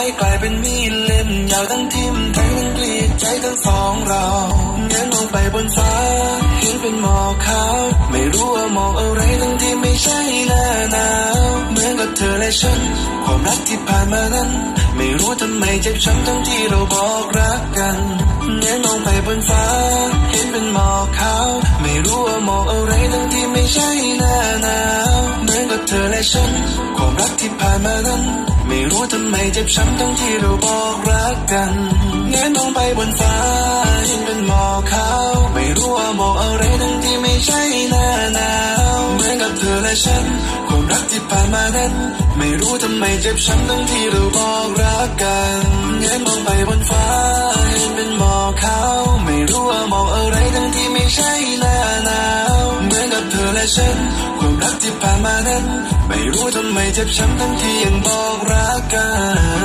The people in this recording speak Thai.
ายกลายเป็นมีดเล่มยาวทั้งทิ่มแทงทั้งกรีดใจทั้งสองเราเงยมองไปบนฟ้าเห็นเป็นหมอกขาวไม่รู้ว่ามอกอะไรทั้งที่ไม่ใช่หน้าหนาวเหมือนกับเธอและฉัน ความรักที่ผ่านมานั้น ไม่รู้ทำไมเจ็บช้ำทั้งที่เราบอกรักกันเงยมองไปบนฟ้าเห็นเป็นหมอกขาวไม่รู้ว่ามอกอะไรทั้งที่ไม่ใช่หน้าหนาวเหมือนกับเธอและฉัน ความรักที่ผ่านมานั้น ไม่รู้ทำไมเจ็บช้ำทั้งที่เราบอกรักกันเงยมองไปบนฟ้าเห็นเป็นหมอกขาวไม่รู้ว่าหมอกอะไรทั้งที่ไม่ใช่หน้าหนาวเหมือนกับเธอและฉันความรักที่ผ่านมานั้นไม่รู้ทำไมเจ็บช้ำทั้งที่เราบอกรักกันเงยมองไปบนฟ้า และฉัน ความรักที่ผ่านมานั้น ไม่รู้ทำไมเจ็บช้ำทั้งที่ยังบอกรักกัน